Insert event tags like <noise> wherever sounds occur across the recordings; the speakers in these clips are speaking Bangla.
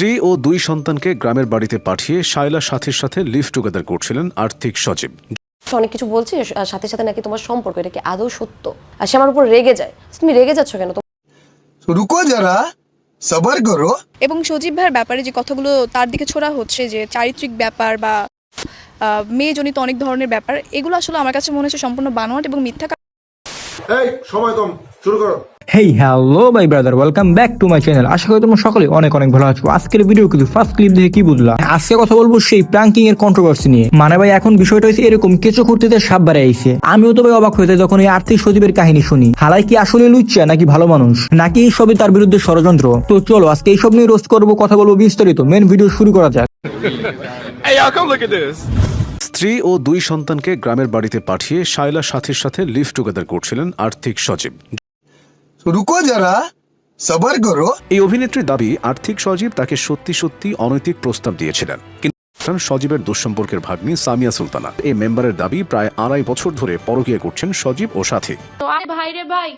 স্ত্রী ও দুই সন্তানকে গ্রামের বাড়িতে পাঠিয়ে শায়লা সাথীর সাথে লিভ টুগেদার করছিলেন আর্থিক সচিব। অনেক কিছু বলছি সাথে সাথে নাকি তোমার সম্পর্ক এটা কি আদৌ সত্য? আর সে আমার উপর রেগে যায়। তুমি রেগে যাচ্ছ কেন? রুকো যারা সবার করো। এবং সজীব ভাইয়ের ব্যাপারে যে কথাগুলো তার দিকে ছোড়া হচ্ছে যে চারিত্রিক ব্যাপার বা মেয়েজনিত অনেক ধরনের ব্যাপার এগুলো আসলে আমার কাছে মনে হচ্ছে সম্পূর্ণ বানোয়াট এবং মিথ্যা এই সময় কম শুরু করো। Hey hello my brother welcome back to my channel আশা করি তোমরা সকলে অনেক অনেক ভালো আছো। আজকের ভিডিও কিন্তু ফার্স্ট ক্লিপ দেখে কি বুঝলা? আজকে কথা বলব সেই প্রাঙ্কিং এর কন্ট্রোভার্সি নিয়ে। মানে ভাই এখন বিষয়টা হচ্ছে এরকম কেঁচো খুঁড়তে সাপ বাড়ে আইছে। আমিও তো ভাই অবাক হয়ে যাই যখন এই আর্থিক সচিবের কাহিনী শুনি। হালাই কি আসলে লুচ্চা নাকি ভালো মানুষ? নাকি এই সবই তার বিরুদ্ধে ষড়যন্ত্র? তো চলো আজকে এইসব নিয়ে রোস্ট করব কথা বলব বিস্তারিত। মেন ভিডিও শুরু করা যাক। <laughs> স্ত্রী ও দুই সন্তানকে গ্রামের বাড়িতে পাঠিয়ে শায়লা সাথীর সাথে লিভ টুগেদার করছিলেন আর্থিক সচিব। রুকো যারা সবার করো। এই অভিনেত্রীর দাবি আর্থিক সজীব তাকে সত্যি সত্যি অনৈতিক প্রস্তাব দিয়েছিলেন। কিন্তু সজীবের দুঃসম্পর্কের ভাগ্নি সামিয়া সুলতানা। এই মেম্বারের দাবি প্রায় আড়াই বছর ধরে পরকিয়া করছেন সজীব ও সাথী। ভাই রে ভাই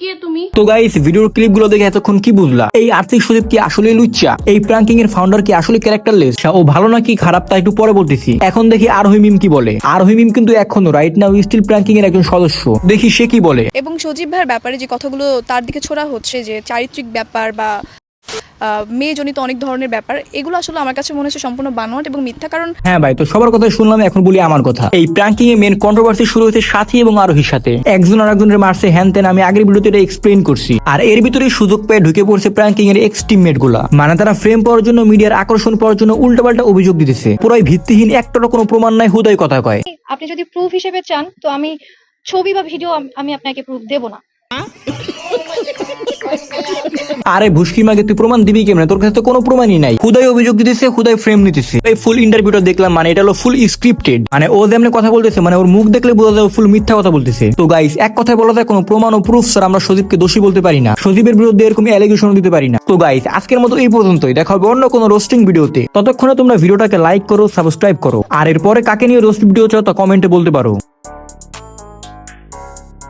কি- তুমি? তো গাইস ভিডিওর ক্লিপগুলো দেখে এতক্ষণ কি বুঝলা? এই আর্থিক সজীব কি আসলে লুচ্চা? এই প্রাঙ্কিং এর ফাউন্ডার কি আসলে ক্যারেক্টারলেস ও ভালো নাকি খারাপ তা একটু পরে বলতেছি। এখন দেখি আরোহী মিম কি বলে। আরোহী মিম কিন্তু এখনও রাইট নাও স্টিল প্রাঙ্কিং এর একজন সদস্য। দেখি সে কি বলে। এবং সজীব ভাইয়ের ব্যাপারে যে কথাগুলো তার দিকে ছোড়া হচ্ছে যে চারিত্রিক ব্যাপার বা মেয়েজনিত অনেক ধরনের ব্যাপার এগুলো আসলে আমার কাছে মনে হচ্ছে সম্পূর্ণ বানোয়াট এবং মিথ্যা কারণ হ্যাঁ ভাই তো সবার কথা শুনলাম এখন বলি আমার কথা। এই প্রাঙ্কিং এ মেন কন্ট্রোভার্সি শুরু হয়েছে সাথী এবং আরোহীর সাথে। একজন আর একজনের মারছে হ্যান তেন আমি আগের ভিডিওতে এটা এক্সপ্লেন করছি। আর এর ভিতরে সুযোগ পেয়ে ঢুকে পড়ছে প্রাঙ্কিং এর এক্স টিমমেটগুলা মানে তারা ফ্রেম পাওয়ার জন্য মিডিয়ার আকর্ষণ পাওয়ার জন্য উল্টাপাল্টা অভিযোগ দিতেছে। পুরাই ভিত্তিহীন একটারও কোনো প্রমাণ নাই হুদাই কথা কয়। আপনি যদি প্রুফ হিসেবে চান তো আমি ছবি বা ভিডিও আমি আপনাকে প্রুফ দেব না। আরে ভুসকি মাকে তুই প্রমাণ দিবি কেমনে? তোর কাছে তো কোনো প্রমাণই নাই। হুদাই অভিযোগ দিতেছে হুদাই ফ্রেম নিতেছে। এই ফুল ইন্টারভিউটা দেখলাম মানে এটা হলো ফুল স্ক্রিপ্টেড মানে ও যেমন কথা বলতেছে মানে ওর মুখ দেখলে বোঝা যায় ফুল মিথ্যা কথা বলতেছে। তো গাইস এক কথায় বলা যায় কোনো প্রমাণ ও প্রুফ স্যার আমরা সজীবকে দোষী বলতে পারি না। সজীবের বিরুদ্ধে এরকম অ্যালিগেশন দিতে পারি না। তো গাইস আজকের মতো এই পর্যন্তই। দেখা হবে অন্য কোনো রোস্টিং ভিডিওতে ততক্ষণে তোমরা ভিডিওটাকে লাইক করো সাবস্ক্রাইব করো। আর এরপরে কাকে নিয়ে রোস্ট ভিডিও চাও তা কমেন্টে বলতে পারো।